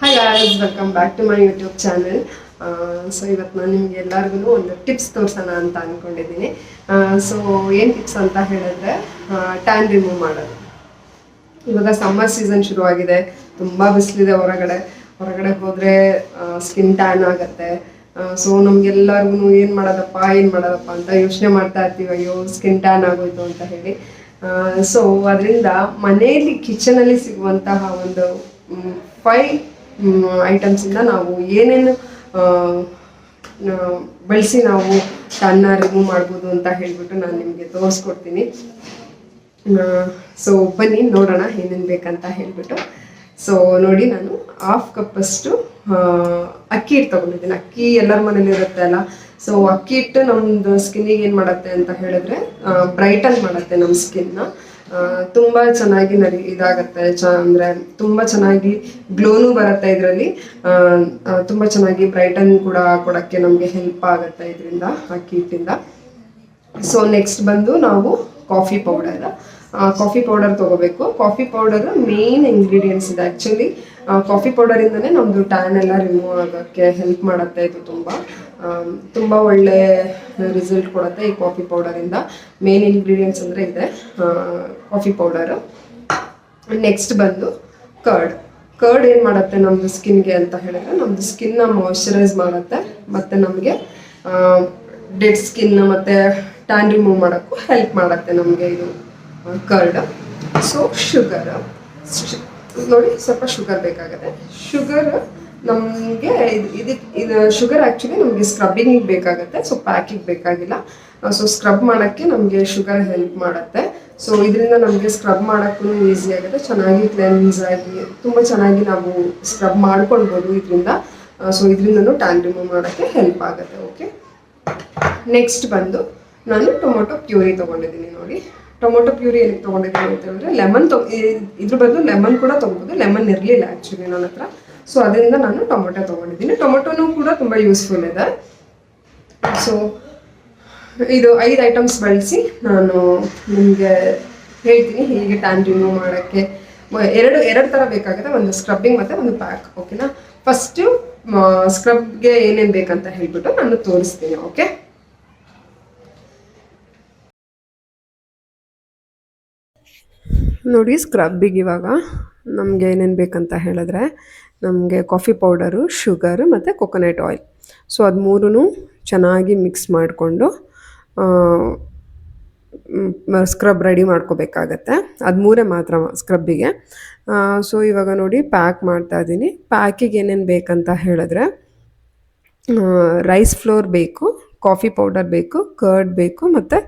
Hi guys welcome back to my YouTube channel so ಇವತ್ತು ನಾನು ನಿಮ್ಗೆ ಎಲ್ಲರಿಗೂ ಒಂದು ಟಿಪ್ಸ್ ತೋರಿಸೋಣ ಅಂತ ಅಂದ್ಕೊಂಡಿದ್ದೀನಿ ಸೊ ಏನು ಟಿಪ್ಸ್ ಅಂತ ಹೇಳಿದ್ರೆ ಟ್ಯಾನ್ ರಿಮೂವ್ ಮಾಡೋದು. ಇವಾಗ ಸಮ್ಮರ್ ಸೀಸನ್ ಶುರುವಾಗಿದೆ, ತುಂಬ ಬಿಸಿಲಿದೆ ಹೊರಗಡೆ. ಹೊರಗಡೆ ಹೋದರೆ ಸ್ಕಿನ್ ಟ್ಯಾನ್ ಆಗುತ್ತೆ. ಸೊ ನಮಗೆಲ್ಲರಿಗೂ ಏನು ಮಾಡೋದಪ್ಪ ಏನು ಮಾಡೋದಪ್ಪ ಅಂತ ಯೋಚನೆ ಮಾಡ್ತಾ ಇರ್ತೀವಿ. ಅಯ್ಯೋ ಸ್ಕಿನ್ ಟ್ಯಾನ್ ಆಗೋಯ್ತು ಅಂತ ಹೇಳಿ. ಸೊ ಅದರಿಂದ ಮನೆಯಲ್ಲಿ ಕಿಚನಲ್ಲಿ ಸಿಗುವಂತಹ ಒಂದು ಫೈವ್ ಐಟಮ್ಸಿಂದ ನಾವು ಏನೇನು ಬಳಸಿ ನಾವು ಅನ್ನ ರಿಮೂವ್ ಮಾಡ್ಬೋದು ಅಂತ ಹೇಳಿಬಿಟ್ಟು ನಾನು ನಿಮಗೆ ತೋರಿಸ್ಕೊಡ್ತೀನಿ. ಸೊ ಬನ್ನಿ, ನೋಡೋಣ ಏನೇನು ಬೇಕಂತ ಹೇಳಿಬಿಟ್ಟು. ಸೊ ನೋಡಿ ನಾನು ಹಾಫ್ ಕಪ್ಪಷ್ಟು ಅಕ್ಕಿ ಹಿಟ್ಟು ತೊಗೊಂಡಿದ್ದೀನಿ. ಅಕ್ಕಿ ಎಲ್ಲರ ಮನೇಲಿ ಇರುತ್ತೆ ಅಲ್ಲ? ಸೊ ಅಕ್ಕಿ ಹಿಟ್ಟು ನಮ್ಮದು ಸ್ಕಿನ್ನಿಗೆ ಏನು ಮಾಡುತ್ತೆ ಅಂತ ಹೇಳಿದ್ರೆ ಬ್ರೈಟನ್ ಮಾಡುತ್ತೆ ನಮ್ಮ ಸ್ಕಿನ್ನ ತುಂಬ ಚೆನ್ನಾಗಿ ನಡಿ, ಇದಾಗತ್ತೆ. ಚ, ಅಂದ್ರೆ ತುಂಬಾ ಚೆನ್ನಾಗಿ ಗ್ಲೋನು ಬರುತ್ತೆ ಇದರಲ್ಲಿ. ತುಂಬಾ ಚೆನ್ನಾಗಿ ಬ್ರೈಟನ್ ಕೂಡ ಕೊಡಕ್ಕೆ ನಮಗೆ ಹೆಲ್ಪ್ ಆಗುತ್ತೆ ಇದರಿಂದ ಅಕ್ಕಿ ಹಿಟ್ಟಿಂದ ಸೊ ನೆಕ್ಸ್ಟ್ ಬಂದು ನಾವು ಕಾಫಿ ಪೌಡರ್ ಕಾಫಿ ಪೌಡರ್ ತಗೋಬೇಕು. ಕಾಫಿ ಪೌಡರ್ ಮೇನ್ ಇಂಗ್ರೀಡಿಯೆಂಟ್ಸ್ ಇದೆ. ಆ್ಯಕ್ಚುಲಿ ಕಾಫಿ ಪೌಡರಿಂದನೇ ನಮ್ಮದು ಟ್ಯಾನ್ ಎಲ್ಲ ರಿಮೂವ್ ಆಗೋಕ್ಕೆ ಹೆಲ್ಪ್ ಮಾಡುತ್ತೆ ಇದು ತುಂಬ. ತುಂಬ ಒಳ್ಳೆ ರಿಸಲ್ಟ್ ಕೊಡುತ್ತೆ ಈ ಕಾಫಿ ಪೌಡರಿಂದ ಮೇನ್ ಇಂಗ್ರೀಡಿಯೆಂಟ್ಸ್ ಅಂದರೆ ಇದೆ ಕಾಫಿ ಪೌಡರು ನೆಕ್ಸ್ಟ್ ಬಂದು ಕರ್ಡ್ ಕರ್ಡ್ ಏನು ಮಾಡುತ್ತೆ ನಮ್ಮದು ಸ್ಕಿನ್ಗೆ ಅಂತ ಹೇಳಿದ್ರೆ ನಮ್ಮದು ಸ್ಕಿನ್ನ ಮಾಯಿಶ್ಚರೈಸ್ ಮಾಡುತ್ತೆ, ಮತ್ತು ನಮಗೆ ಡೆಡ್ ಸ್ಕಿನ್ ಮತ್ತು ಟ್ಯಾನ್ ರಿಮೂವ್ ಮಾಡೋಕ್ಕೂ ಹೆಲ್ಪ್ ಮಾಡುತ್ತೆ ನಮಗೆ ಇದು ಕರ್ಡ್ ಸೊ ಶುಗರ್ ನೋಡಿ ಸ್ವಲ್ಪ ಶುಗರ್ ಬೇಕಾಗುತ್ತೆ. ಶುಗರ್ ನಮಗೆ ಇದಕ್ಕೆ ಇದು ಶುಗರ್ ಆ್ಯಕ್ಚುಲಿ ನಮಗೆ ಸ್ಕ್ರಬ್ಬಿಂಗಿಗೆ ಬೇಕಾಗುತ್ತೆ ಸೊ ಪ್ಯಾಕಿಗೆ ಬೇಕಾಗಿಲ್ಲ. ಸೊ ಸ್ಕ್ರಬ್ ಮಾಡೋಕ್ಕೆ ನಮಗೆ ಶುಗರ್ ಹೆಲ್ಪ್ ಮಾಡುತ್ತೆ. ಸೊ ಇದರಿಂದ ನಮಗೆ ಸ್ಕ್ರಬ್ ಮಾಡೋಕ್ಕೂ ಈಸಿ ಆಗುತ್ತೆ. ಚೆನ್ನಾಗಿ ಕ್ಲೆನ್ಸ್ ಆಗಿ ತುಂಬ ಚೆನ್ನಾಗಿ ನಾವು ಸ್ಕ್ರಬ್ ಮಾಡ್ಕೊಳ್ಬೋದು ಇದರಿಂದ. ಸೊ ಇದರಿಂದನೂ ಟ್ಯಾನ್ ರಿಮೂವ್ ಮಾಡೋಕ್ಕೆ ಹೆಲ್ಪ್ ಆಗುತ್ತೆ ಓಕೆ ನೆಕ್ಸ್ಟ್ ಬಂದು ನಾನು ಟೊಮೊಟೊ ಪ್ಯೂರಿ ತೊಗೊಂಡಿದ್ದೀನಿ ನೋಡಿ. ಟೊಮೊಟೊ ಪ್ಯೂರಿ ಏನಕ್ಕೆ ತೊಗೊಂಡಿದ್ದೀನಿ ಅಂತ ಹೇಳಿದ್ರೆ ಲೆಮನ್ ತೊ ಇದ್ರ ಬದಲು ಲೆಮನ್ ಕೂಡ ತೊಗೊಬೋದು. ಲೆಮನ್ ಇರಲಿಲ್ಲ ಆ್ಯಕ್ಚುಲಿ ನನ್ನ ಹತ್ರ. ಸೊ ಅದರಿಂದ ನಾನು ಟೊಮೊಟೊ ತೊಗೊಂಡಿದ್ದೀನಿ. ಟೊಮೊಟೊನೂ ಕೂಡ ತುಂಬ ಯೂಸ್ಫುಲ್ ಇದೆ. ಸೊ ಇದು ಐದು ಐಟಮ್ಸ್ ಬಳಸಿ ನಾನು ನಿಮಗೆ ಹೇಳ್ತೀನಿ ಹೇಗೆ ಟ್ಯಾನ್ ರಿಮೂವ್ ಮಾಡೋಕ್ಕೆ. ಎರಡು ಎರಡು ಥರ ಬೇಕಾಗುತ್ತೆ. ಒಂದು ಸ್ಕ್ರಬ್ಬಿಂಗ್ ಮತ್ತು ಒಂದು ಪ್ಯಾಕ್ ಓಕೆನಾ ಫಸ್ಟು ಸ್ಕ್ರಬ್ಗೆ ಏನೇನು ಬೇಕಂತ ಹೇಳ್ಬಿಟ್ಟು ನಾನು ತೋರಿಸ್ತೀನಿ ಓಕೆ ನೋಡಿ ಸ್ಕ್ರಬ್ಬಿಗೆ ಇವಾಗ ನಮಗೆ ಏನೇನು ಬೇಕಂತ ಹೇಳಿದ್ರೆ ನಮಗೆ ಕಾಫಿ ಪೌಡರು ಶುಗರು ಮತ್ತು ಕೊಕೊನಟ್ ಆಯಿಲ್ ಸೊ ಅದು ಮೂರೂ ಚೆನ್ನಾಗಿ ಮಿಕ್ಸ್ ಮಾಡಿಕೊಂಡು ಸ್ಕ್ರಬ್ ರೆಡಿ ಮಾಡ್ಕೋಬೇಕಾಗತ್ತೆ. ಅದು ಮೂರೇ ಮಾತ್ರ ಸ್ಕ್ರಬ್ಬಿಗೆ ಸೊ ಇವಾಗ ನೋಡಿ ಪ್ಯಾಕ್ ಮಾಡ್ತಾ ಇದ್ದೀನಿ. ಪ್ಯಾಕಿಗೆ ಏನೇನು ಬೇಕಂತ ಹೇಳಿದ್ರೆ ರೈಸ್ ಫ್ಲೋರ್ ಬೇಕು ಕಾಫಿ ಪೌಡರ್ ಬೇಕು, ಕರ್ಡ್ ಬೇಕು ಮತ್ತು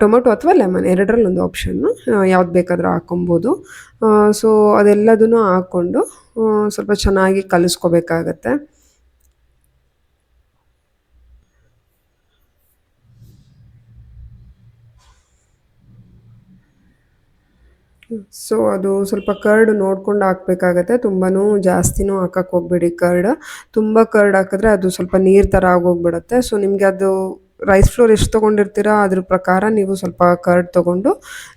ಟೊಮೊಟೊ ಅಥವಾ ಲೆಮನ್ ಎರಡರಲ್ಲಿ ಒಂದು ಆಪ್ಷನ್ನು ಯಾವ್ದು ಬೇಕಾದರೂ ಹಾಕೊಬೋದು. ಸೊ ಅದೆಲ್ಲದನ್ನು ಹಾಕ್ಕೊಂಡು ಸ್ವಲ್ಪ ಚೆನ್ನಾಗಿ ಕಲಿಸ್ಕೋಬೇಕಾಗತ್ತೆ. ಸೊ ಅದು ಸ್ವಲ್ಪ ಕರ್ಡ್ ನೋಡ್ಕೊಂಡು ಹಾಕ್ಬೇಕಾಗತ್ತೆ. ತುಂಬಾ ಜಾಸ್ತಿನೂ ಹಾಕಕ್ಕೆ ಹೋಗ್ಬೇಡಿ ಕರ್ಡ್ ತುಂಬ ಕರ್ಡ್ ಹಾಕಿದ್ರೆ ಅದು ಸ್ವಲ್ಪ ನೀರು ಥರ ಆಗೋಗ್ಬಿಡುತ್ತೆ. ಸೊ ನಿಮಗೆ ಅದು ರೈಸ್ ಫ್ಲೋರ್ ಎಷ್ಟು ತೊಗೊಂಡಿರ್ತೀರೋ ಅದ್ರ ಪ್ರಕಾರ ನೀವು ಸ್ವಲ್ಪ ಕರ್ಡ್ ತೊಗೊಂಡು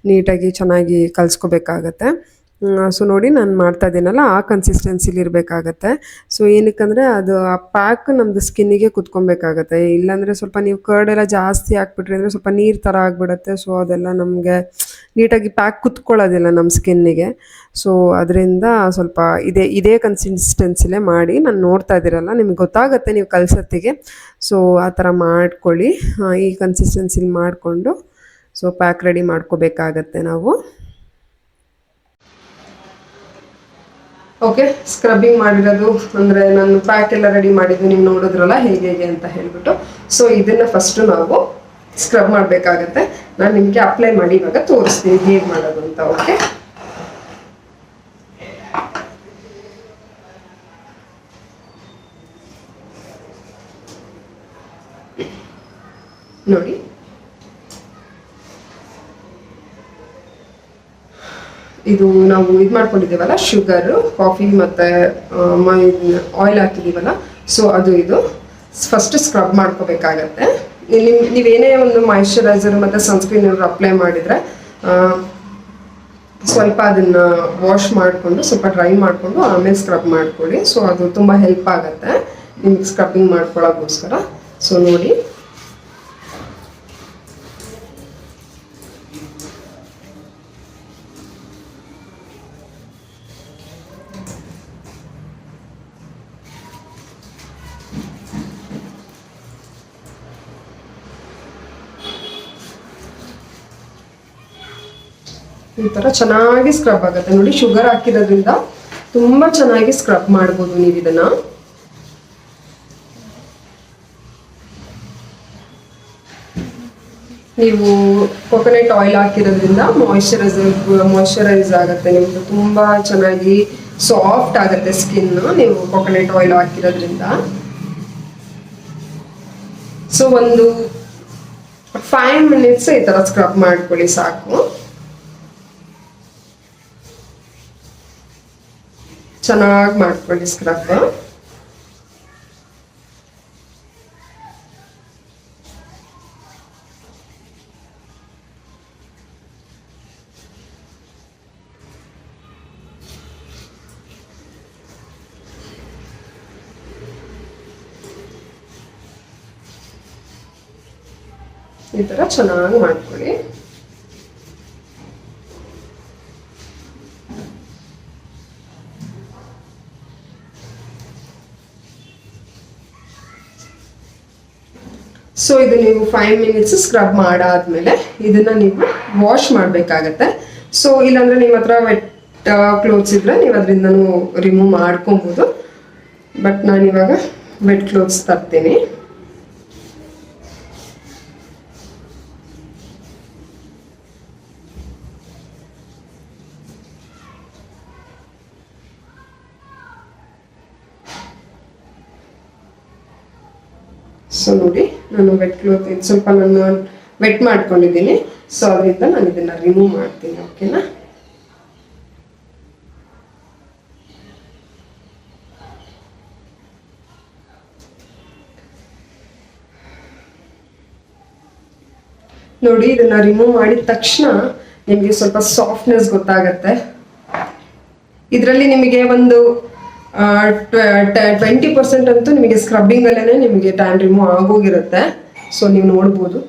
ನೀಟಾಗಿ ಚೆನ್ನಾಗಿ ಕಲಿಸ್ಕೋಬೇಕಾಗತ್ತೆ. ಸೊ ನೋಡಿ ನಾನು ಮಾಡ್ತಾ ಇದ್ದೀನಲ್ಲ, ಆ ಕನ್ಸಿಸ್ಟೆನ್ಸಿಲಿ ಇರಬೇಕಾಗತ್ತೆ. ಸೊ ಏನಕ್ಕಂದರೆ ಅದು ಆ ಪ್ಯಾಕ್ ನಮ್ಮದು ಸ್ಕಿನ್ನಿಗೆ ಕುತ್ಕೊಬೇಕಾಗತ್ತೆ. ಇಲ್ಲಾಂದರೆ ಸ್ವಲ್ಪ ನೀವು ಕರ್ಡ್ ಎಲ್ಲ ಜಾಸ್ತಿ ಹಾಕ್ಬಿಟ್ರಿ ಅಂದರೆ ಸ್ವಲ್ಪ ನೀರು ಥರ ಆಗಿಬಿಡುತ್ತೆ. ಸೊ ಅದೆಲ್ಲ ನಮಗೆ ನೀಟಾಗಿ ಪ್ಯಾಕ್ ಕುತ್ಕೊಳ್ಳೋದಿಲ್ಲ ನಮ್ಮ ಸ್ಕಿನ್ನಿಗೆ ಸೊ ಅದರಿಂದ ಸ್ವಲ್ಪ ಇದೇ ಇದೇ ಕನ್ಸಿಸ್ಟೆನ್ಸಿಲೇ ಮಾಡಿ ನಾನು ನೋಡ್ತಾ ಇದ್ದೀರಲ್ಲ, ನಿಮ್ಗೆ ಗೊತ್ತಾಗುತ್ತೆ ನೀವು ಕಲ್ಸತ್ತಿಗೆ. ಸೊ ಆ ಥರ ಮಾಡ್ಕೊಳ್ಳಿ. ಈ ಕನ್ಸಿಸ್ಟೆನ್ಸಿಲಿ ಮಾಡಿಕೊಂಡು ಸೊ ಪ್ಯಾಕ್ ರೆಡಿ ಮಾಡ್ಕೋಬೇಕಾಗತ್ತೆ ನಾವು. ಓಕೆ ಸ್ಕ್ರಬ್ಬಿಂಗ್ ಮಾಡಿರೋದು ಅಂದರೆ ನಾನು ಪ್ಯಾಕ್ ಎಲ್ಲ ರೆಡಿ ಮಾಡಿದ್ದು, ನೀವು ನೋಡಿದ್ರಲ್ಲ ಹೇಗೆ ಹೇಗೆ ಅಂತ ಹೇಳ್ಬಿಟ್ಟು. ಸೊ ಇದನ್ನ ಫಸ್ಟು ನಾವು ಸ್ಕ್ರಬ್ ಮಾಡಬೇಕಾಗತ್ತೆ. ನಾನು ನಿಮಗೆ ಅಪ್ಲೈ ಮಾಡಿ ಇವಾಗ ತೋರಿಸ್ತೀನಿ ಹೇಗೆ ಮಾಡೋದು ಅಂತ ಓಕೆ ನೋಡಿ. ಇದು ನಾವು ಇದು ಮಾಡ್ಕೊಂಡಿದ್ದೀವಲ್ಲ ಶುಗರು ಕಾಫಿ ಮತ್ತು ಆಯಿಲ್ ಹಾಕಿದ್ದೀವಲ್ಲ ಸೊ ಅದು ಇದು. ಫಸ್ಟ್ ಸ್ಕ್ರಬ್ ಮಾಡ್ಕೋಬೇಕಾಗತ್ತೆ. ನಿಮ್ ನೀವೇನೇ ಒಂದು ಮಾಯಿಶ್ಚರೈಸರ್ ಮತ್ತು ಸನ್ಸ್ಕ್ರೀನ್ ಅಪ್ಲೈ ಮಾಡಿದರೆ ಸ್ವಲ್ಪ ಅದನ್ನು ವಾಶ್ ಮಾಡಿಕೊಂಡು, ಸ್ವಲ್ಪ ಡ್ರೈ ಮಾಡಿಕೊಂಡು ಆಮೇಲೆ ಸ್ಕ್ರಬ್ ಮಾಡ್ಕೊಳ್ಳಿ. ಸೊ ಅದು ತುಂಬ ಹೆಲ್ಪ್ ಆಗುತ್ತೆ. ನಿಮ್ಗೆ ಸ್ಕ್ರಬ್ಬಿಂಗ್ ಮಾಡ್ಕೊಳ್ಳೋಕ್ಕೋಸ್ಕರ ಸೊ ನೋಡಿ. ಈ ಥರ ಚೆನ್ನಾಗಿ ಸ್ಕ್ರಬ್ ಆಗುತ್ತೆ. ನೋಡಿ ಶುಗರ್ ಹಾಕಿರೋದ್ರಿಂದ ತುಂಬ ಚೆನ್ನಾಗಿ ಸ್ಕ್ರಬ್ ಮಾಡ್ಬೋದು ನೀವು ಇದನ್ನ. ನೀವು ಕೊಕೊನಟ್ ಆಯಿಲ್ ಹಾಕಿರೋದ್ರಿಂದ ಮಾಯಿಶ್ಚರೈಸ್ ಮಾಯಿಶ್ಚರೈಸ್ ಆಗುತ್ತೆ ನಿಮ್ದು. ತುಂಬ ಚೆನ್ನಾಗಿ ಸಾಫ್ಟ್ ಆಗುತ್ತೆ ಸ್ಕಿನ್ ನೀವು ಕೊಕೊನಟ್ ಆಯಿಲ್ ಹಾಕಿರೋದ್ರಿಂದ. ಸೊ ಒಂದು ಫೈವ್ ಮಿನಿಟ್ಸ್ ಈ ಥರ ಸ್ಕ್ರಬ್ ಮಾಡ್ಕೊಳ್ಳಿ ಸಾಕು. ಚೆನ್ನಾಗಿ ಮಾಡ್ಕೊಳ್ಳಿ ಸ್ಕ್ರಬ್ ಈ ಥರ ಚೆನ್ನಾಗಿ ಮಾಡ್ಕೊಳ್ಳಿ. ಸೊ ಇದು ನೀವು ಫೈವ್ ಮಿನಿಟ್ಸ್ ಸ್ಕ್ರಬ್ ಮಾಡಾದ್ಮೇಲೆ ಇದನ್ನ ನೀವು ವಾಶ್ ಮಾಡಬೇಕಾಗತ್ತೆ. ಸೊ ಇಲ್ಲಾಂದ್ರೆ ನಿಮ್ಮ ಹತ್ರ ವೆಟ್ ಕ್ಲೋತ್ಸ್ ಇದ್ರೆ ನೀವು ಅದರಿಂದನೂ ರಿಮೂವ್ ಮಾಡ್ಕೊಬೋದು. ಬಟ್ ನಾನು ಇವಾಗ ವೆಟ್ ಕ್ಲೋತ್ಸ್ ತರ್ತೀನಿ. ಸೊ ನೋಡಿ. ನಾನು ವೆಟ್ ಕ್ಲೋತ್ ಇದು ಸ್ವಲ್ಪ ನಾನು ವೆಟ್ ಮಾಡ್ಕೊಂಡಿದ್ದೀನಿ. ಸೊ ಅದರಿಂದ ನಾನು ಇದನ್ನ ರಿಮೂವ್ ಮಾಡ್ತೀನಿ ಓಕೆನಾ ನೋಡಿ, ಇದನ್ನ ರಿಮೂವ್ ಮಾಡಿದ ತಕ್ಷಣ ನಿಮಗೆ ಸ್ವಲ್ಪ ಸಾಫ್ಟ್ನೆಸ್ ಗೊತ್ತಾಗತ್ತೆ. ಇದರಲ್ಲಿ ನಿಮಗೆ ಒಂದು ಟ್ವೆಂಟಿ ಪರ್ಸೆಂಟ್ ಅಂತೂ ನಿಮಗೆ ಸ್ಕ್ರಬ್ಬಿಂಗ್ ಅಲ್ಲೇ ನಿಮಗೆ ಟ್ಯಾನ್ ರಿಮೂವ್ ಆಗೋಗಿರುತ್ತೆ. ಸೊ ನೀವು ನೋಡ್ಬೋದು.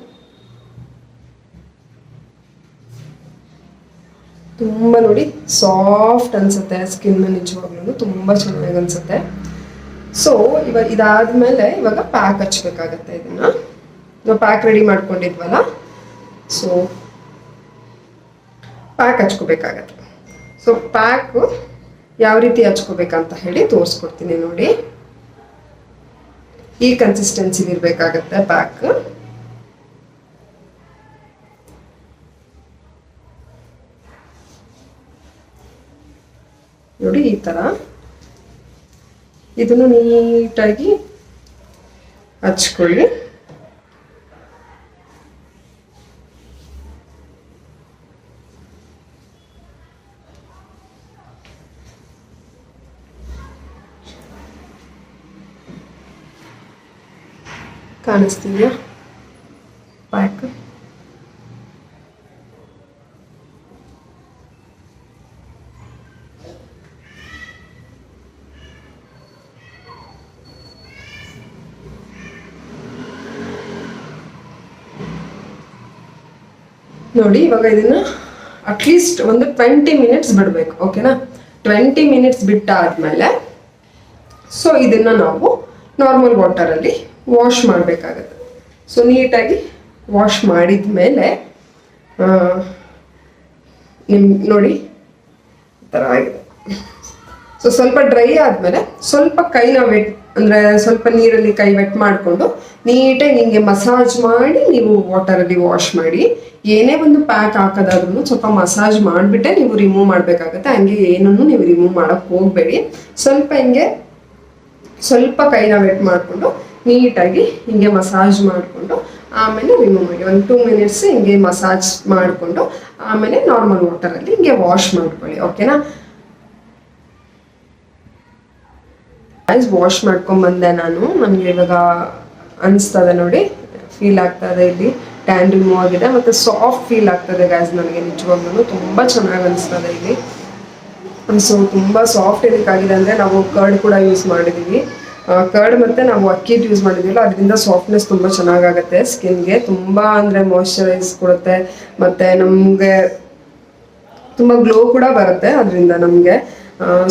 ತುಂಬ ನೋಡಿ ಸಾಫ್ಟ್ ಅನ್ಸುತ್ತೆ ಸ್ಕಿನ್ ನಿಜವಾಗ್ಲೂ ತುಂಬ ಚೆನ್ನಾಗಿ ಅನ್ಸುತ್ತೆ. ಸೊ ಇವಾಗ ಇದಾದ್ಮೇಲೆ ಇವಾಗ ಪ್ಯಾಕ್ ಹಚ್ಬೇಕಾಗತ್ತೆ ಇದನ್ನ. ನಾವು ಪ್ಯಾಕ್ ರೆಡಿ ಮಾಡ್ಕೊಂಡಿದ್ವಲ್ಲ? ಸೊ ಪ್ಯಾಕ್ ಹಚ್ಕೋಬೇಕಾಗತ್ತೆ. ಸೊ ಪ್ಯಾಕು ಯಾವ ರೀತಿ ಹಚ್ಕೋಬೇಕಂತ ಹೇಳಿ ತೋರಿಸ್ಕೊಡ್ತೀನಿ ನೋಡಿ. ಈ ಕನ್ಸಿಸ್ಟೆನ್ಸಿ ಇರಬೇಕಾಗತ್ತೆ ಪ್ಯಾಕ್ ನೋಡಿ ಈ ತರ. ಇದನ್ನು ನೀಟಾಗಿ ಹಚ್ಕೊಳ್ಳಿ. ಕಾಣಿಸ್ತಿದೆಯಾ? ಪ್ಯಾಕ್ ನೋಡಿ, ಇವಾಗ ಇದನ್ನ ಅಟ್ಲೀಸ್ಟ್ ಒಂದು ಟ್ವೆಂಟಿ ಮಿನಿಟ್ಸ್ ಬಿಡಬೇಕು ಓಕೆನಾ ಟ್ವೆಂಟಿ ಮಿನಿಟ್ಸ್ ಬಿಟ್ಟಾದ್ಮೇಲೆ ಸೊ ಇದನ್ನ ನಾವು ನಾರ್ಮಲ್ ವಾಟರಲ್ಲಿ ವಾಶ್ ಮಾಡಬೇಕಾಗತ್ತೆ. ಸೊ ನೀಟಾಗಿ ವಾಶ್ ಮಾಡಿದ ಮೇಲೆ ನಿಮ್ ನೋಡಿ ಥರ ಆಗಿದೆ. ಸೊ ಸ್ವಲ್ಪ ಡ್ರೈ ಆದಮೇಲೆ ಸ್ವಲ್ಪ ಕೈನ ವೆಟ್ ಅಂದರೆ ಸ್ವಲ್ಪ ನೀರಲ್ಲಿ ಕೈ ವೆಟ್ ಮಾಡಿಕೊಂಡು ನೀಟಾಗಿ ನಿಮಗೆ ಮಸಾಜ್ ಮಾಡಿ ನೀವು ವಾಟರಲ್ಲಿ ವಾಶ್ ಮಾಡಿ, ಏನೇ ಒಂದು ಪ್ಯಾಕ್ ಹಾಕೋದಾದ್ರೂ ಸ್ವಲ್ಪ ಮಸಾಜ್ ಮಾಡಿಬಿಟ್ಟೆ ನೀವು ರಿಮೂವ್ ಮಾಡಬೇಕಾಗತ್ತೆ. ಹಂಗೆ ಏನನ್ನು ನೀವು ರಿಮೂವ್ ಮಾಡೋಕ್ಕೆ ಹೋಗಬೇಡಿ. ಸ್ವಲ್ಪ ಹಿಂಗೆ ಸ್ವಲ್ಪ ಕೈನ ವೆಟ್ ಮಾಡಿಕೊಂಡು ನೀಟಾಗಿ ಹಿಂಗೆ ಮಸಾಜ್ ಮಾಡಿಕೊಂಡು, ಆಮೇಲೆ ರಿಮೂವ್ ಮಾಡಿ ಒಂದು ಟೂ ಮಿನಿಟ್ಸ್ ಹಿಂಗೆ ಮಸಾಜ್ ಮಾಡಿಕೊಂಡು, ಆಮೇಲೆ ನಾರ್ಮಲ್ ವಾಟರಲ್ಲಿ ಹಿಂಗೆ ವಾಶ್ ಮಾಡ್ಕೊಳ್ಳಿ ಓಕೆನಾ ಐಸ್ ವಾಶ್ ಮಾಡ್ಕೊಂಡ್ಬಂದೆ ನಾನು. ನನಗೆ ಇವಾಗ ಅನಿಸ್ತದೆ ನೋಡಿ ಫೀಲ್ ಆಗ್ತದೆ ಇಲ್ಲಿ. ಟ್ಯಾನ್ ರಿಮೂವ್ ಆಗಿದೆ, ಮತ್ತು ಸಾಫ್ಟ್ ಫೀಲ್ ಆಗ್ತದೆ ಗ್ಯಾಸ್ ನನಗೆ ನಿಜವಾಗ್ಲೂ ತುಂಬ ಚೆನ್ನಾಗಿ ಅನಿಸ್ತದೆ ಇಲ್ಲಿ. ಸೊ ತುಂಬ ಸಾಫ್ಟ್ ಇದಕ್ಕಾಗಿದೆ ಅಂದರೆ ನಾವು ಕರ್ಡ್ ಕೂಡ ಯೂಸ್ ಮಾಡಿದ್ದೀವಿ ಕರ್ಡ್ ಮತ್ತು ನಾವು ಅಕ್ಕಿ ಯೂಸ್ ಮಾಡಿದ್ದೀವಲ್ಲ ಅದರಿಂದ ಸಾಫ್ಟ್ನೆಸ್ ತುಂಬ ಚೆನ್ನಾಗಾಗುತ್ತೆ ಸ್ಕಿನ್ಗೆ ತುಂಬ ಅಂದರೆ ಮಾಯಶ್ಚರೈಸ್ ಕೊಡುತ್ತೆ, ಮತ್ತು ನಮಗೆ ತುಂಬ ಗ್ಲೋ ಕೂಡ ಬರುತ್ತೆ ಅದರಿಂದ ನಮಗೆ.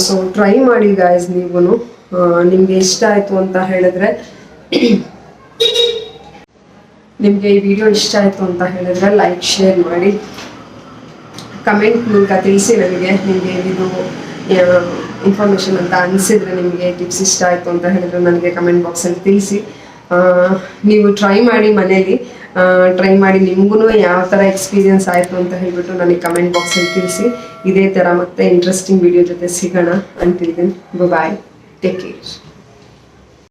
ಸೊ ಟ್ರೈ ಮಾಡಿ ಗಾಯ್ಸ್ ನೀವು ನಿಮಗೆ ಇಷ್ಟ ಆಯಿತು ಅಂತ ಹೇಳಿದ್ರೆ, ನಿಮಗೆ ಈ ವಿಡಿಯೋ ಇಷ್ಟ ಆಯಿತು ಅಂತ ಹೇಳಿದ್ರೆ ಲೈಕ್ ಶೇರ್ ಮಾಡಿ. ಕಮೆಂಟ್ ಮೂಲಕ ತಿಳಿಸಿ ನನಗೆ ನಿಮಗೆ ಇದು ಇನ್ಫಾರ್ಮೇಷನ್ ಅಂತ ಅನಿಸಿದ್ರೆ ನಿಮಗೆ ಟಿಪ್ಸ್ ಇಷ್ಟ ಆಯಿತು ಅಂತ ಹೇಳಿದ್ರೆ ನನಗೆ ಕಮೆಂಟ್ ಬಾಕ್ಸಲ್ಲಿ ತಿಳಿಸಿ. ನೀವು ಟ್ರೈ ಮಾಡಿ ಮನೇಲಿ ಟ್ರೈ ಮಾಡಿ ನಿಮಗೂ ಯಾವ ಥರ ಎಕ್ಸ್ಪೀರಿಯನ್ಸ್ ಆಯಿತು ಅಂತ ಹೇಳಿಬಿಟ್ಟು ನನಗೆ ಕಮೆಂಟ್ ಬಾಕ್ಸಲ್ಲಿ ತಿಳಿಸಿ. ಇದೇ ಥರ ಮತ್ತೆ ಇಂಟ್ರೆಸ್ಟಿಂಗ್ ವಿಡಿಯೋ ಜೊತೆ ಸಿಗೋಣ. ಅಂತಿದ್ದೀನಿ ಬಾಯ್ ಟೇಕ್ ಕೇರ್